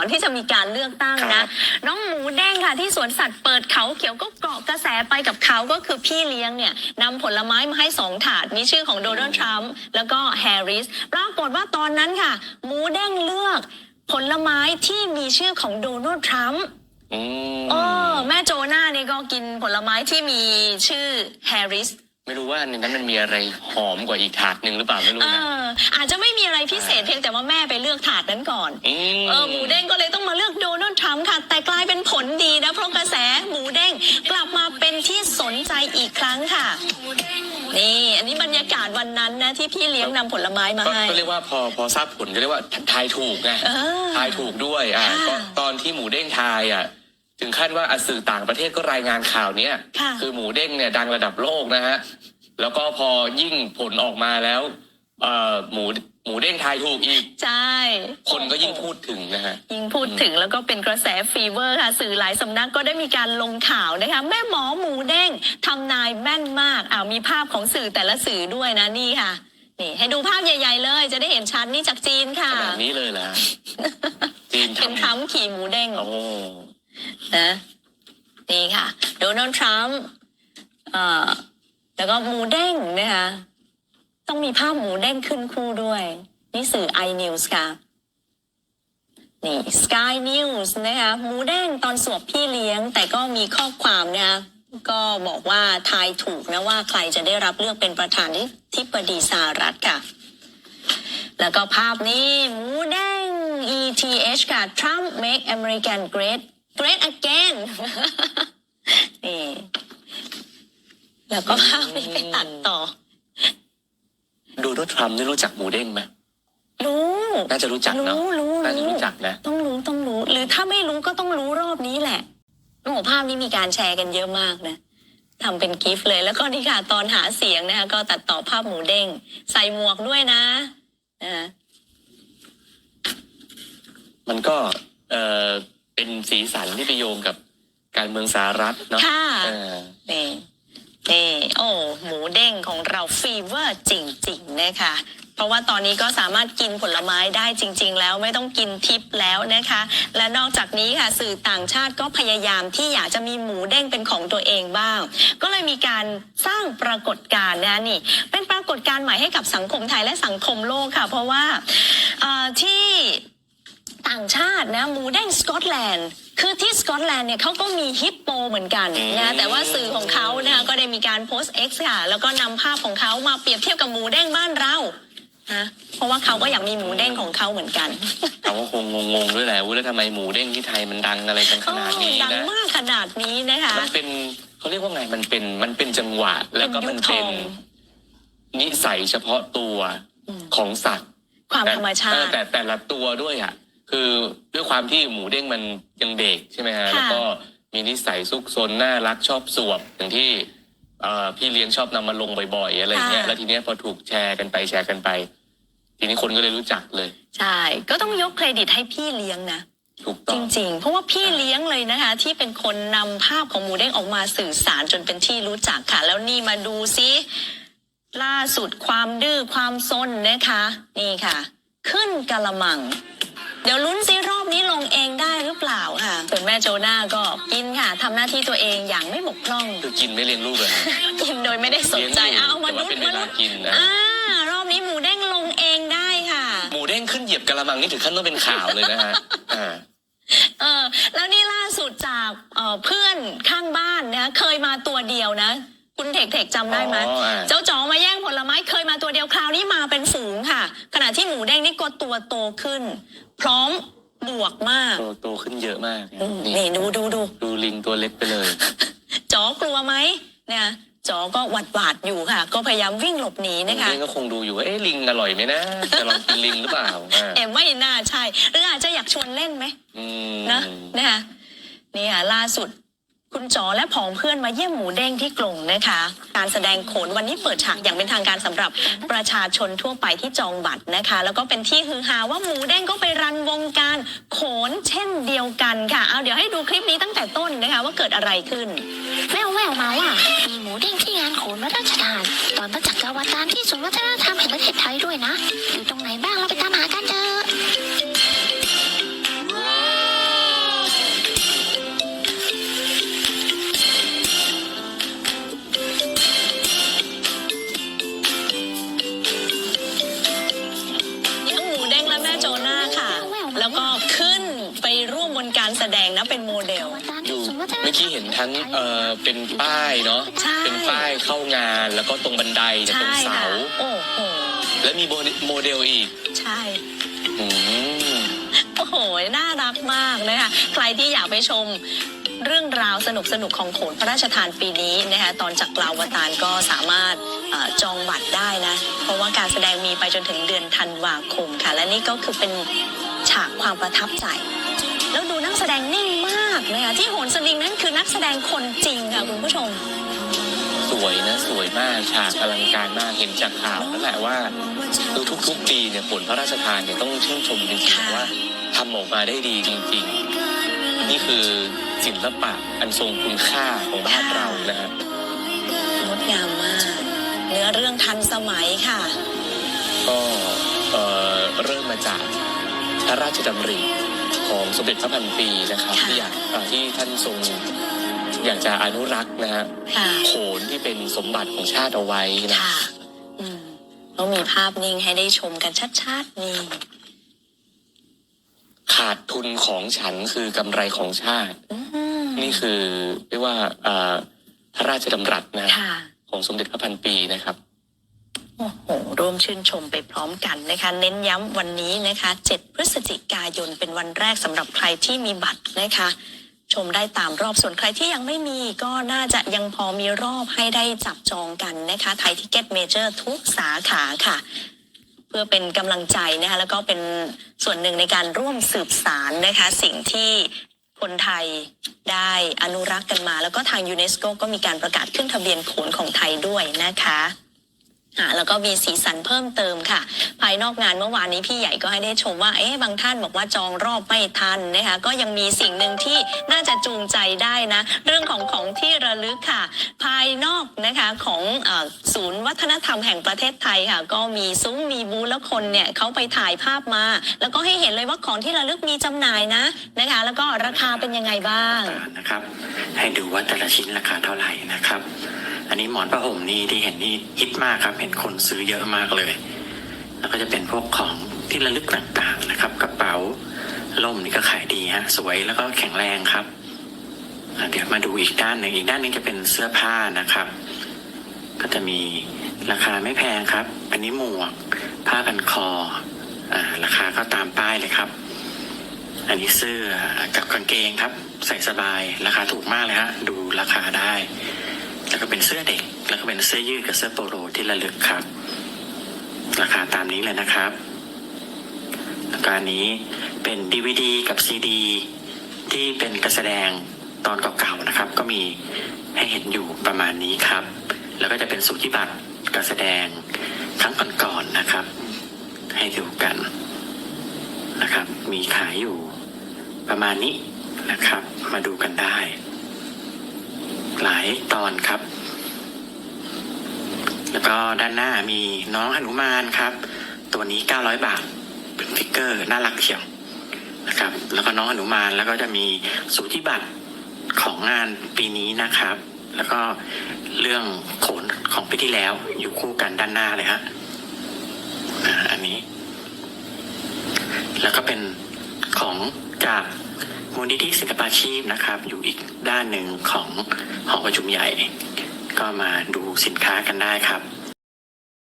อนที่จะมีการเลือกตั้งครันะบน้องหมูแดงค่ะที่สวนสัตว์เปิดเขาเขียวก็เกาะกระแสไปกับเขาก็คือพี่เลี้ยงเนี่ยนำผลไม้มาให้สองถาด มีชื่อของโดนัลด์ทรัมป์แล้วก็แฮร์ริสปรากฏว่าตอนนั้นค่ะ หมูแดงเลือก ผลไม้ที่มีชื่อของโดนัลด์ทรัมป์อืมเออแม่โจนานี่ก็กินผลไม้ที่มีชื่อแฮร์ริส ไม่รู้ว่าในนั้นมันมีอะไรหอมกว่าอีกถาดหนึ่งหรือเปล่าไม่รู้เอนะ ออาจจะไม่มีอะไรพิเศษเพียงแต่ว่าแม่ไปเลือกถาดนั้นก่อนมเออหมูเด้งก็เลยต้องมาเลือกโดนัลด์ทรัมป์ค่ะ แต่กลายเป็นผลดีนะ เพราะกระแสหมูเด้งกลับมาเป็นที่สนใจอีกครั้งค่ะ นี่ อันนี้บรรยากาศวันนั้นนะ ที่พี่เลี้ยงนำผลไม้มาก็ให้ ก็เรียกว่าพอพอทราบผลก็เรียกว่าทายถูกไงเออทายถูกด้วยอะค่ะ ก็ตอนที่หมูเด้งทายอะ ถึงขั้นว่าอะสื่อต่างประเทศก็รายงานข่าวเนี้ยค่ะอหมูเด้งเนี่ยดังระดับโลกนะฮะแล้วก็พอยิ่งผลออกมาแล้วเอ่อหมูหมูเด้งทายถูกอีก ใช่ คนก็ยิ่งพูดถึงนะฮะ ยิ่งพูดถึงแล้วก็เป็นกระแสฟีเวอร์ค่ะ สื่อหลายสำนักก็ได้มีการลงข่าวนะคะ แม่หมอหมูเด้งทำนายแม่นมากอ้าวมีภาพของสื่อแต่ละสื่อด้วยนะนี่ค่ะ นี่ให้ดูภาพใหญ่ ๆ เลย จะได้เห็นชัดนี่จากจีนค่ะ ขนาดนี้เลยเหรอฮะจีนเป็นทำทรัมป์ขี่หมูเด้งโอ้ นะนี่ค่ะโดนัลด์ทรัมป์เอ่อแล้วก็หมูเด้งนะคะต้องมีภาพหมูเด้งขึ้นคู่ด้วย นี่สื่อ iNews ค่ะ นี่ Sky News นะคะหมูเด้งตอนสวบพี่เลี้ยง แต่ก็มีข้อความนะคะก็บอกว่าทายถูกนะว่าใครจะได้รับเลือกเป็นประธานที่ปดีสหรัฐค่ะ แล้วก็ภาพนี้หมูแดง ETH ค่ะ Trump make American great great again นี่แล้วก็ภาพนี้ไปตัดต่อ ดูนัลด์ทรัมป์นี่รู้จักหมูเด้งไหมรู้ น่าจะรู้จักเนาะรู้รู้น่าจะรู้จักนะ ต้องรู้ต้องรู้ หรือถ้าไม่รู้ก็ต้องรู้รอบนี้แหละโอ้โหภาพนี้มีการแชร์กันเยอะมากนะทำเป็นกิฟต์เลย แล้วก็นี่ค่ะตอนหาเสียงนะคะก็ตัดต่อภาพหมูเด้ง ใส่หมวกด้วยนะนะมันก็ เออ เป็นสีสันที่ไปโยงกับการเมืองสหรัฐเนาะค่ะเออนี่นี่โอ้หมูเด้งของเราฟีเวอร์จริงๆนะคะเพราะว่าตอนนี้ก็สามารถกินผลไม้ได้จริง ๆ แล้วไม่ต้องกินทิปแล้วนะคะ และนอกจากนี้ค่ะสื่อต่างชาติก็พยายามที่อยากจะมีหมูเด้งเป็นของตัวเองบ้าง ก็เลยมีการสร้างปรากฏการณ์นะนี่ เป็นปรากฏการณ์ใหม่ให้กับสังคมไทยและสังคมโลกค่ะ เพราะว่าเอ่อที่ ต่างชาตินะหมูเด้งสกอตแลนด์ คือที่สกอตแลนด์เนี่ยเขาก็มีฮิปโปเหมือนกันนะแต่ว่าสื่อของเขานะคะก็ได้มีการโพสต์ X ค่ะแล้วก็นำภาพของเขามาเปรียบเทียบกับหมูเด้งบ้านเรานะเพราะว่าเขาก็อยากมีหมูเด้งของเขาเหมือนกันเขาก็คงงงๆด้วยแหละว่าแล้วทำไมหมูเด้งที่ไทยมันดังอะไรกันขนาดนี้ดังนะ มากขนาดนี้นะคะ มันเป็นเขาเรียกว่าไงมันเป็นมันเป็นจังหวะแล้วก็มันเป็เป็นนยุคทองนิสัยเฉพาะตัวอืมของสัตว์ความธรรมชาเออติแต่แต่ละตัวด้วยอะ คือด้วยความที่หมูเด้งมันยังเด็กใช่ไหมฮะค่ะ แล้วก็มีนิสัยซุกซนน่ารักชอบสวบอย่างที่เอ่อพี่เลี้ยงชอบนำมาลงบ่อยๆอะไรเงี้ยแล้วทีเนี้ยพอถูกแชร์กันไปแชร์กันไป ทีนี้คนก็เลยรู้จักเลย ใช่ ก็ต้องยกเครดิตให้พี่เลี้ยงนะ ถูกจต้องริง ๆ เพราะว่าพี่เลี้ยงเลยนะคะ ที่เป็นคนนำภาพของหมูเด้งออกมาสื่อสารจนเป็นที่รู้จักค่ะ แล้วนี่มาดูซิล่าสุดความดื้อความซนนะคะ นี่ค่ะ ขึ้นกะละมัง เดี๋ยวลุ้นซิรอบนี้ลงเองได้หรือเปล่าค่ะ ส่วนแม่โจนาก็กินค่ะทำหน้าที่ตัวเองอย่างไม่บกพร่อง คือกินไม่เลี้ยงลูกเลยนะกินโดยไม่ได้สนใจเลี้ยงอยู่เอามาแต่ลุ้ว่านเป็นเวมาลาลุ้นกินนะอ่ารอบนี้หมูเด้งลงเองได้ค่ะ หมูเด้งขึ้นเหยียบกระมังนี่ถึงขั้นต้องเป็นข่าวเลยนะฮะอ่า เออแล้วนี่ล่าสุดจากเอ่อเพื่อนข้างบ้านนะเคยมาตัวเดียวนะ คุณเทคเทคจำได้ไหมอ๋ออ่า เจ้าจ๋อมาแย่งผลไม้เคยมาตัวเดียวคราวนี้มา ที่หมูแดงนี่ก็ตัวโตขึ้น พร้อมบวกมาก โตโตขึ้นเยอะมากอืมนี่ดูดูดู ดูลิงตัวเล็กไปเลย จ๋อกลัวไหมเนี่ยจ๋อก็หวัดหวาดอยู่ค่ะ ก็พยายามวิ่งหลบหนีนะคะ ลิงก็คงดูอยู่ว่าเอ๊ะลิงอร่อยไหมนะจะลองกินลิงหรือเปล่าอ่าเอ็มไม่น่าใช่ หรืออาจจะอยากชวนเล่นไหมอืม นะนะคะนี่ค่ะล่าสุด คุณจอและผองเพื่อนมาเยี่ยมหมูเด้งที่กรงนะคะ การแสดงโขนวันนี้เปิดฉากอย่างเป็นทางการสำหรับประชาชนทั่วไปที่จองบัตรนะคะ แล้วก็เป็นที่ฮือฮาว่าหมูเด้งก็ไปรันวงการโขนเช่นเดียวกันค่ะ เอาเดี๋ยวให้ดูคลิปนี้ตั้งแต่ต้นนะคะ ว่าเกิดอะไรขึ้น แววแววมาว่ามีหมูเด้งที่งานโขนพระราชทาน ตอนประจักษ์กาวาตารที่ศูนย์วัฒนธรรมแห่งประเทศไทยด้วยนะ อยู่ตรงไหนบ้างเราไปตามหากันเถอะ ขึ้นไปร่วมบนการแสดงนะเป็นโมเดล ดูเมื่อกี้เห็นทั้งเอ่อเป็นป้ายเนาะใช่ เป็นป้ายเข้างานแล้วก็ตรงบันไดเนี่ยตรงใช่เสา ค่ะโอ้โหแล้วมีโมเดโมเดลอีกใช่ อืม โอ้โห น่ารักมากนะคะ ใครที่อยากไปชม เรื่องราวสนุกสนุกๆของโขนพระราชทานปีนี้นะคะตอนจากกลาวตารก็สามารถเออจองบัตรได้นะ เพราะว่าการแสดงมีไปจนถึงเดือนธันวาคมค่ะ และนี่ก็คือเป็นฉากความประทับใจ แล้วดูนักแสดงนิ่งมากนะคะที่โหนสลิงนั่นคือนักแสดงคนจริงค่ะคุณผู้ชม สวยนะสวยมากฉากอลังการมากเห็นจากข่าวนั่นแหละว่าคือทุกๆ ปีเนี่ยผลพระราชทานเนี่ยต้องชื่นชมจริงค่ะๆว่าทำออกมาได้ดีจริงๆ นี่คือ ศิลปะอันทรงคุณค่าของบ้านเรานะครับงดงามมาก เนื้อเรื่องทันสมัยค่ะ ก็เอ่อเริ่มมาจากพระราชดำริของสมเด็จพระพันปีนะครับค่ะที่อยากเอ่อที่ท่านทรงอยากจะอนุรักษ์นะฮะค่ะ โขนที่เป็นสมบัติของชาติเอาไว้นะ ค่ะ อืมแล้วมีภาพนิ่งให้ได้ชมกันชัดๆ นี่ ขาดทุนของฉันคือกำไรของชาติ อืมนี่คือเรียกว่าเอ่อพระราชดำรัสนะค่ะ ของสมเด็จพระพันปีนะครับ โอ้โหร่วมชื่นชมไปพร้อมกันนะคะ เน้นย้ำวันนี้นะคะ 7 พฤศจิกายนเป็นวันแรกสำหรับใครที่มีบัตรนะคะ ชมได้ตามรอบส่วนใครที่ยังไม่มีก็น่าจะยังพอมีรอบให้ได้จับจองกันนะคะไทยทิเก็ตเมเจอร์ทุกสาขาค่ะ เพื่อเป็นกำลังใจนะคะแล้วก็เป็นส่วนหนึ่งในการร่วมสืบสารนะคะ สิ่งที่คนไทยได้อนุรักษ์กันมา แล้วก็ทางยูเนสโกก็มีการประกาศขึ้นทะเบียนโขนของไทยด้วยนะคะ อ่าแล้วก็มีสีสันเพิ่มเติมค่ะ ภายนอกงานเมื่อวานนี้พี่ใหญ่ก็ให้ได้ชมว่าเอ๊ะบางท่านบอกว่าจองรอบไม่ทันนะคะก็ยังมีสิ่งหนึ่งที่น่าจะจูงใจได้นะ เรื่องของของที่ระลึกค่ะ ภายนอกนะคะของอศูนย์วัฒนธรรมแห่งประเทศไทยค่ะ ก็มีซุ้มมีบูธแล้วคนเนี่ยเขาไปถ่ายภาพมา แล้วก็ให้เห็นเลยว่าของที่ระลึกมีจำหน่ายนะนะคะ แล้วก็ราคาเป็นยังไงบ้างนะครับ ให้ดูว่าแต่ละชิ้นราคาเท่าไหร่นะครับ อันนี้หมอนผ้าห่มนี่ที่เห็นนี่ฮิตมากครับ เห็นคนซื้อเยอะมากเลย แล้วก็จะเป็นพวกของที่ระลึกต่างๆนะครับ กระเป๋าล่มนี่ก็ขายดีฮะสวยแล้วก็แข็งแรงครับเดี๋ยวมาดูอีกด้านหนึ่งอีกด้านหนึงจะเป็นเสื้อผ้านะครับ ก็จะมีราคาไม่แพงครับ อันนี้หมวก ผ้าพันคออ่าราคาก็ตามป้ายเลยครับ อันนี้เสื้อกับกางเกงครับ ใส่สบายราคาถูกมากเลยฮะดูราคาได้ แล้วก็เป็นเสื้อเด็ก แล้วก็เป็นเสื้อยืดกับเสื้อโปโลที่ระลึกครับ ราคาตามนี้เลยนะครับแล้วก็อันนี้เป็นดีวดีกับซีดีที่เป็นการแสดงตอนเก่าๆนะครับ ก็มีให้เห็นอยู่ประมาณนี้ครับ แล้วก็จะเป็นสูติบัตรการแสดงครั้งก่อนๆนะครับ ให้ดูกันนะครับ มีขายอยู่ประมาณนี้นะครับ มาดูกันได้ หลายตอนครับ แล้วก็ด้านหน้ามีน้องหนุมานครับ ตัวนี้900บาท เป็นฟิกเกอร์น่ารักเชียวนะครับ แล้วก็น้องหนุมานแล้วก็จะมีสูติบัตรของงานปีนี้นะครับ แล้วก็เรื่องโขนของปีที่แล้วอยู่คู่กันด้านหน้าเลยฮะอันนี้ แล้วก็เป็นของจาก มูลนิธิศิลปาชีพนะครับ อยู่อีกด้านหนึ่งของหอประชุมใหญ่ ก็มาดูสินค้ากันได้ครับ